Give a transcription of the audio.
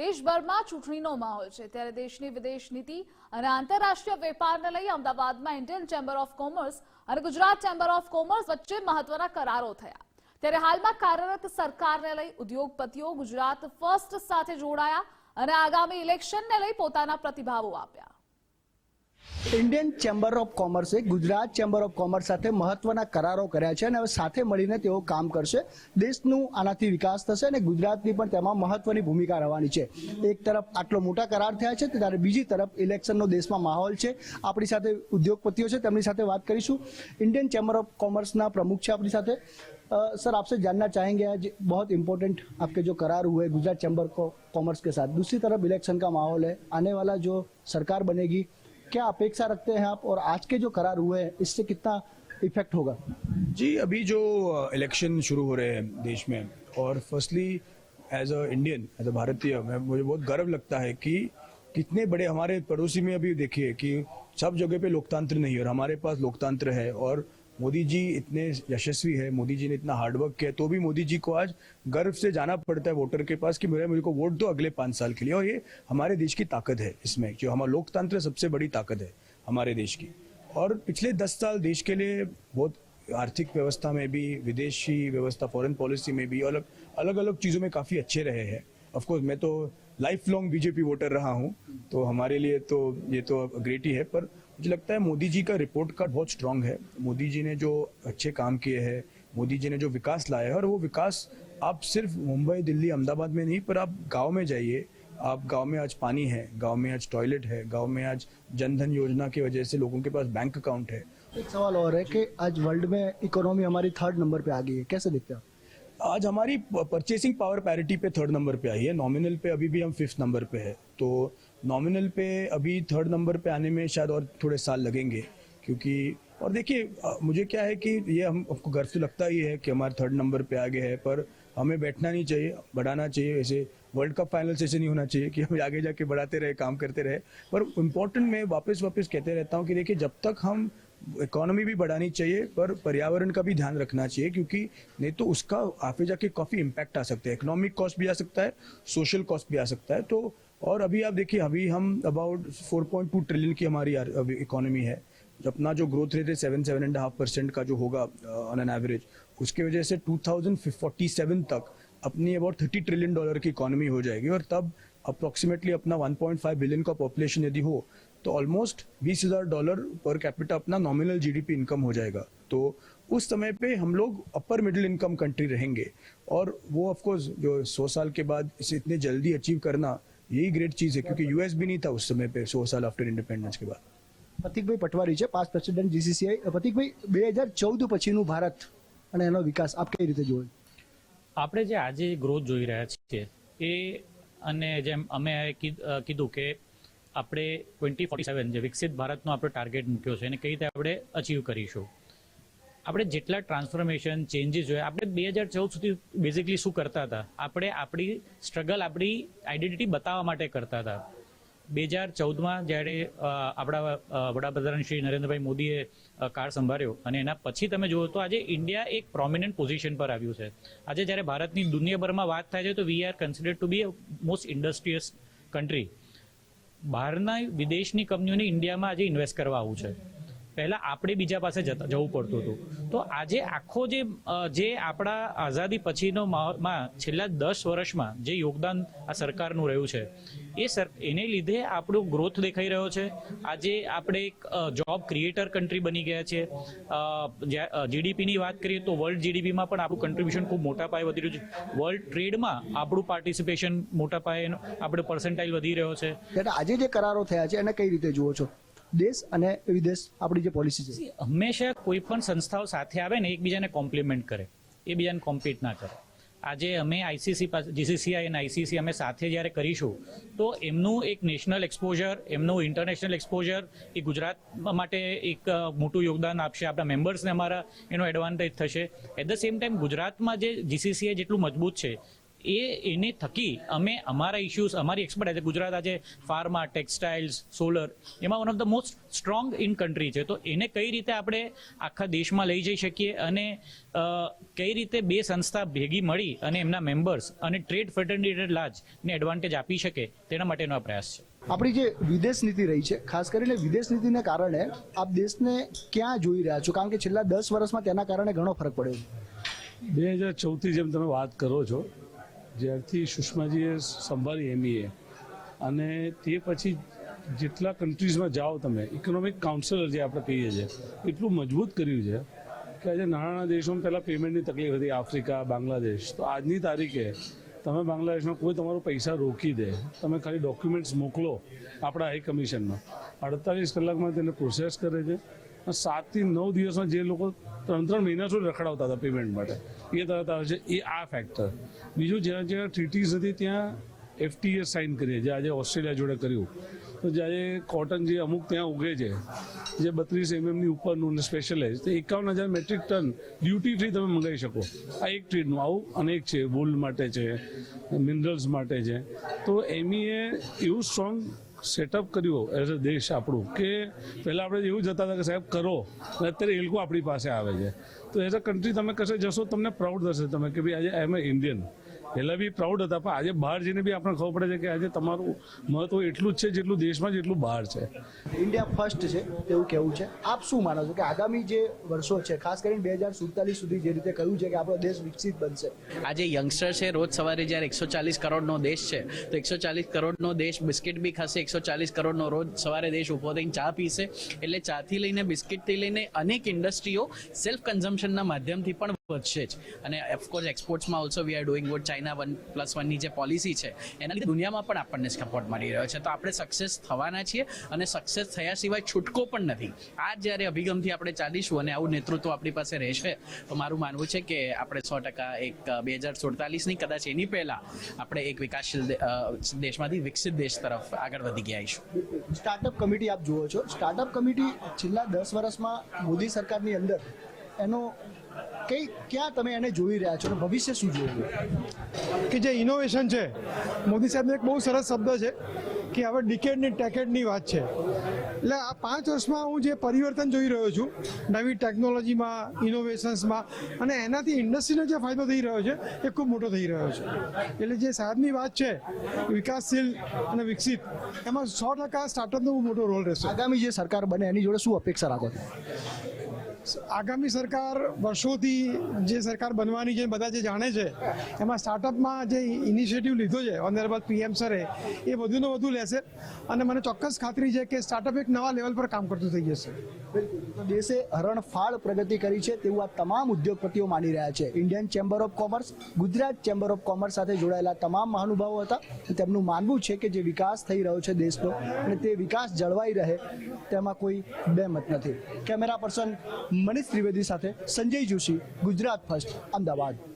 દેશભરમાં ચૂંટણીનો માહોલ છે. ત્યારે દેશની વિદેશ નીતિ અને આંતરરાષ્ટ્રીય વેપારને લઈ અમદાવાદમાં ઇન્ડિયન ચેમ્બર ઓફ કોમર્સ અને ગુજરાત ચેમ્બર ઓફ કોમર્સ વચ્ચે મહત્વના કરારો થયા. ત્યારે હાલમાં કાર્યરત સરકારને લઈ ઉદ્યોગપતિઓ ગુજરાત ફર્સ્ટ સાથે જોડાયા અને આગામી ઇલેક્શનને લઈ પોતાના પ્રતિભાવો આપ્યા. ઇન્ડિયન ચેમ્બર ઓફ કોમર્સે ગુજરાત ચેમ્બર ઓફ કોમર્સ સાથે મહત્વના કરારો કર્યા છે અને હવે સાથે મળીને તેઓ કામ કરશે દેશનું આનાથી વિકાસ થશે અને ગુજરાતની પણ તેમાં મહત્વની ભૂમિકા રહેવાની છે એક તરફ આટલો મોટા કરાર થયા છે ત્યારે બીજી તરફ ઇલેક્શનનો દેશમાં માહોલ છે આપણી સાથે ઉદ્યોગપતિઓ છે તેમની સાથે વાત કરીશું इंडियन चैम्बर ऑफ कॉमर्स ना प्रमुख છે આપણી સાથે अ, सर आपसे जानना चाहेंगे आज बहुत इंपॉर्टेंट आपके जो करार हुए गुजरात चैम्बर कॉमर्स के साथ दूसरी तरफ इलेक्शन का माहौल है आने वाला जो सरकार बनेगी क्या अपेक्षा रखते हैं आप और आज के जो करार हुए हैं, इससे कितना इफ़ेक्ट होगा? जी, अभी जो इलेक्शन शुरू हो रहे हैं देश में, और firstly as a Indian as a भारतीय, मैं, मुझे बहुत गर्व लगता है कि कितने बड़े हमारे पड़ोसी में अभी देखिए कि सब जगह पे लोकतंत्र नहीं है और हमारे पास लोकतंत्र है और मोदी जी इतने यशस्वी है, मोदी जी ने इतना हार्डवर्क किया तो भी मोदी जी को आज गर्व से जाना पड़ता है वोटर के पास कि मेरे मुझे को वोट दो अगले पाँच साल के लिए। और ये हमारे देश की ताकत है इसमें, जो हमारा लोकतंत्र सबसे बड़ी ताकत है हमारे देश की। और पिछले दस साल देश के लिए बहुत आर्थिक व्यवस्था में भी, विदेशी व्यवस्था फॉरेन पॉलिसी में भी अलग अलग अलग चीज़ों में काफ़ी अच्छे रहे हैं। ऑफ़ कोर्स मैं तो लाइफ लॉन्ग बीजेपी वोटर रहा हूँ तो हमारे लिए तो ये तो ग्रेट ही है, पर मुझे लगता है मोदी जी का रिपोर्ट कार्ड बहुत स्ट्रांग है। मोदी जी ने जो अच्छे काम किए हैं मोदी जी ने जो विकास लाया है और वो विकास आप सिर्फ़ मुंबई दिल्ली अहमदाबाद में नहीं पर आप गाँव में जाइए। आप गाँव में आज पानी है गाँव में आज टॉयलेट है गाँव में आज जनधन योजना की वजह से लोगों के पास बैंक अकाउंट है। एक सवाल और है कि आज वर्ल्ड में इकोनॉमी हमारी थर्ड नंबर पे आ गई है। कैसे देखते हैं आप? आज हमारी परचेसिंग पावर पैरिटी पे थर्ड नंबर पे आई है। नॉमिनल पे अभी भी हम फिफ्थ नंबर पे है। तो नॉमिनल पे, अभी थर्ड नंबर पे आने में शायद और थोड़े साल लगेंगे, क्योंकि, और देखिए मुझे क्या है कि ये हम आपको गर्व तो लगता ही है कि हमारे थर्ड नंबर पे आगे है, पर हमें बैठना नहीं चाहिए, बढ़ाना चाहिए ऐसे वर्ल्ड कप फाइनल से नहीं होना चाहिए कि हम आगे जाके बढ़ाते रहे, काम करते रहे, पर इम्पोर्टेंट मैं वापस वापस कहते रहता हूँ कि देखिए, जब तक हम इकोनॉमी भी बढ़ानी चाहिए, पर पर्यावरण का भी ध्यान रखना चाहिए, क्योंकि नहीं तो उसका आगे जाके काफ़ी इम्पैक्ट आ सकता है इकोनॉमिक कॉस्ट भी आ सकता है सोशल कॉस्ट भी आ सकता है तो और अभी आप देखिए, अभी हम अबाउट 4.2 ट्रिलियन की हमारी इकोनॉमी है। अपना जो ग्रोथ रेट है seven seven and half percent का जो होगा ऑन एन एवरेज उसकी वजह से 2047 तक अपनी अबाउट 30 ट्रिलियन डॉलर की इकोनॉमी हो जाएगी। और तब अप्रोक्सीमेटली अपना 1.5 बिलियन का पॉपुलेशन यदि हो तो ऑलमोस्ट बीस हज़ार डॉलर पर कैपिटा अपना नॉमिनल जीडीपी इनकम हो जाएगा। तो उस समय पे हम लोग अपर मिडिल इनकम कंट्री रहेंगे। और वो ऑफकोर्स जो सौ साल के बाद इसे इतने जल्दी अचीव करना यही ग्रेट चीज़ है क्योंकि यूएस भी नहीं था उस समय पे सौ साल आफ्टर इंडिपेंडेंस के बाद પ્રતિકભાઈ પટવારી છે પાસ પ્રેસિડેન્ટ જીસીસીઆઈ પ્રતિકભાઈ બે હજાર ચૌદ પછીનું ભારત અને એનો વિકાસ આપ કઈ રીતે જુઓ આપણે જે આજે ગ્રોથ જોઈ રહ્યા છીએ એ અને જેમ અમે કીધ- અ, કીધું કે આપણે ટ્વેન્ટી ફોર્ટી સેવન જે વિકસિત ભારતનો આપણો ટાર્ગેટ મૂક્યો છે એને કઈ રીતે આપણે અચીવ કરીશું આપણે જેટલા ટ્રાન્સફોર્મેશન ચેન્જીસ જોયા આપણે બે હજાર ચૌદ સુધી બેઝિકલી શું કરતા હતા? આપણે આપણી સ્ટ્રગલ આપણી આઈડેન્ટિટી બતાવવા માટે કરતા હતા. બે હજાર ચૌદમાં જ્યારે આપણા વડાપ્રધાન શ્રી નરેન્દ્રભાઈ મોદીએ કાર સંભાળ્યો અને એના પછી તમે જુઓ તો આજે ઇન્ડિયા એક પ્રોમિનન્ટ પોઝિશન પર આવ્યું છે. આજે જ્યારે ભારતની દુનિયાભરમાં વાત થાય છે તો we are considered to be most industrious country બહારના વિદેશની કંપનીઓને ઇન્ડિયામાં આજે ઇન્વેસ્ટ કરવા આવું છે. પહેલા આપણે બીજા પાસે જતા જવું પડતું હતું. તો આજે આખો જે જે આપણા આઝાદી પછીનો મા- છેલ્લા દસ વર્ષમાં જે યોગદાન આ સરકારનું રહ્યું છે, એ સર, એને લીધે આપણો ગ્રોથ દેખાઈ રહ્યો છે. આજે આપણે એક જોબ ક્રિએટર કન્ટ્રી બની ગયા છે. જીડીપીની વાત કરીએ તો વર્લ્ડ જીડીપીમાં પણ આપણું કન્ટ્રીબ્યુશન ખૂબ મોટા પાયે વધી રહ્યું છે. વર્લ્ડ ટ્રેડમાં આપણું પાર્ટિસિપેશન મોટા પાયે આપણે પર્સન્ટાઇલ વધી રહ્યો છે. આજે જે કરારો થયા છે, એને કઈ રીતે જુઓ છો? દેશ અને વિદેશ આપણી જે પોલિસી છે. હંમેશા કોઈ પણ સંસ્થાઓ સાથે આવે ને, એકબીજાને કોમ્પ્લિમેન્ટ કરે. એકબીજાને કોમ્પીટ ના કરે. આજે અમે આઈસીસી પાસે જીસીસીઆઈ અને આઈસીસી અમે સાથે જ્યારે કરીશું, તો એમનું એક નેશનલ એક્સપોઝર એમનું ઇન્ટરનેશનલ એક્સપોઝર એ ગુજરાત માટે એક મોટું યોગદાન આપશે. આપણા મેમ્બર્સને અમારા એનો એડવાન્ટેજ થશે. એટ ધ સેમ ટાઈમ ગુજરાતમાં જે જીસીસીઆઈ જેટલું મજબૂત છે એ એને થકી અમે અમારા ઇશ્યુઝ અમારી એક્સપર્ટ આજે ગુજરાત આજે ફાર્મા ટેક્સટાઇલ્સ સોલર એમાં one of the most strong in country છે. તો એને કઈ રીતે આપણે આખા દેશમાં લઈ જઈ શકીએ અને કઈ રીતે બે સંસ્થા ભેગી મળી અને એમના મેમ્બર્સ અને ટ્રેડ ફેટર્નિટેડ લાજને એડવાન્ટેજ આપી શકે તેના માટેનો આ પ્રયાસ છે. આપણી જે વિદેશ નીતિ રહી છે ખાસ કરીને વિદેશ નીતિને કારણે આપ દેશને ક્યાં જોઈ રહ્યા છો? કારણ કે છેલ્લા દસ વર્ષમાં તેના કારણે ઘણો ફરક પડ્યો બે હજાર ચૌદથી જેમ તમે વાત કરો છો જ્યારથી સુષ્માજીએ સંભાળી એમઈએ અને તે પછી જેટલા કન્ટ્રીઝમાં જાઓ તમે ઇકોનોમિક કાઉન્સિલર જે આપણે કહીએ છીએ એટલું મજબૂત કર્યું છે કે આજે નાના દેશોમાં પહેલાં પેમેન્ટની તકલીફ હતી, આફ્રિકા, બાંગ્લાદેશ. તો આજની તારીખે તમે બાંગ્લાદેશમાં કોઈ તમારું પૈસા રોકી દે, તમે ખાલી ડોક્યુમેન્ટ્સ મોકલો આપણા હાઈ કમિશનમાં અડતાલીસ કલાકમાં તેને પ્રોસેસ કરે છે. સાતથી નવ દિવસમાં જે લોકો ત્રણ ત્રણ મહિના સુધી રખડાવતા હતા પેમેન્ટ માટે, એ તરત આવે છે, એ આ ફેક્ટર બીજું જ્યાં જ્યાં ટ્રીટીઝ હતી ત્યાં એફટીએ સાઇન કરીએ, જે આજે ઓસ્ટ્રેલિયા જોડે કર્યું. તો જ્યારે કોટન જે અમુક ત્યાં ઉગે છે, જે બત્રીસ એમએમની ઉપરનું ને સ્પેશિયલાઇઝ તો એકાવન હજાર મેટ્રિક ટન ડ્યુટી ફ્રી તમે મંગાવી શકો. આ એક ટ્રીટનું આવું અનેક છે ગોલ્ડ માટે છે મિનરલ્સ માટે છે. તો એમીએ એવું સ્ટ્રોંગ સેટઅપ કર્યું એઝ અ દેશ આપણું, કે પહેલાં આપણે એવું જતા હતા કે સાહેબ કરો, અને અત્યારે એ લોકો આપણી પાસે આવે છે. તો એઝ અ કન્ટ્રી તમે કશે જશો, તમને પ્રાઉડ થશે તમે કે ભાઈ આજે આઈ એમ એ ઇન્ડિયન પહેલાં બી પ્રાઉડ હતા પણ આજે બહાર જઈને બી આપણને ખબર પડે છે કે આજે તમારું મહત્વ એટલું જ છે જેટલું દેશમાં જેટલું બહાર છે. ઇન્ડિયા ફર્સ્ટ છે તેવું કહેવું છે. આપ શું માનો છો કે આગામી જે વર્ષો છે ખાસ કરીને બે હજાર સુડતાલીસ સુધી જે રીતે કહ્યું છે કે આપણો દેશ વિકસિત બનશે? આજે યંગસ્ટર છે રોજ સવારે જ્યારે એકસો ચાલીસ કરોડનો દેશ છે તો એકસો ચાલીસ કરોડનો દેશ બિસ્કિટ બી ખાશે એકસો ચાલીસ કરોડનો રોજ સવારે દેશ ઊભો થઈને ચા પીશે. એટલે ચાથી લઈને બિસ્કિટથી લઈને અનેક ઇન્ડસ્ટ્રીઓ સેલ્ફ કન્ઝમ્પશનના માધ્યમથી પણ વધશે જ. અને of course એક્સપોર્ટ્સમાં also we are doing good China one plus વનની જે પોલિસી છે, એના લીધે દુનિયામાં પણ આપણને સપોર્ટ મળી રહ્યો છે. તો આપણે સક્સેસ થવાના છીએ અને સક્સેસ થયા સિવાય છૂટકો પણ નથી. આ જ્યારે અભિગમથી આપણે ચાલીશું અને આવું નેતૃત્વ આપણી પાસે રહેશે, તો મારું માનવું છે કે આપણે સો ટકા એક બે હજાર સુડતાલીસની કદાચ એની પહેલાં આપણે એક વિકાસશીલ દેશમાંથી વિકસિત દેશ તરફ આગળ વધી ગયા આવીશું સ્ટાર્ટઅપ કમિટી આપ જુઓ છો. સ્ટાર્ટઅપ કમિટી છેલ્લા દસ વર્ષમાં મોદી સરકારની અંદર એનો કઈ ક્યાં તમે એને જોઈ રહ્યા છો અને ભવિષ્ય શું જોયું કે જે ઇનોવેશન છે મોદી સાહેબનો એક બહુ સરસ શબ્દ છે કે હવે ડિકેડની ટેકેડની વાત છે. એટલે આ પાંચ વર્ષમાં હું જે પરિવર્તન જોઈ રહ્યો છું નવી ટેકનોલોજીમાં ઇનોવેશન્સમાં અને એનાથી ઇન્ડસ્ટ્રીને જે ફાયદો થઈ રહ્યો છે એ ખૂબ મોટો થઈ રહ્યો છે. એટલે જે સાહેબની વાત છે વિકાસશીલ અને વિકસિત એમાં સો ટકા સ્ટાર્ટઅપનો બહુ મોટો રોલ રહેશે. આગામી જે સરકાર બને એની જોડે શું અપેક્ષા રાખો આગામી સરકાર વર્ષોથી જે સરકાર બનવાની છે, બધા જે જાણે છે, એમાં સ્ટાર્ટઅપમાં જે ઇનિશિયેટિવ લીધો છે ઓનરેબલ પીએમ સરે એ વધુને વધુ લેશે. અને મને ચોક્કસ ખાતરી છે કે સ્ટાર્ટઅપ એક નવા લેવલ પર કામ કરતું થઈ જશે. દેશે હરણફાળ પ્રગતિ કરી છે તેવું આ તમામ ઉદ્યોગપતિઓ માની રહ્યા છે. Indian chamber of commerce Gujarat chamber of commerce સાથે જોડાયેલા તમામ મહાનુભાવો હતા. તેમનું માનવું છે કે જે વિકાસ થઈ રહ્યો છે દેશનો અને તે વિકાસ જળવાઈ રહે, તેમાં કોઈ બેમત નથી. કેમેરા પર્સન મનીષ ત્રિવેદી સાથે સંજય જોશી ગુજરાત ફર્સ્ટ અમદાવાદ.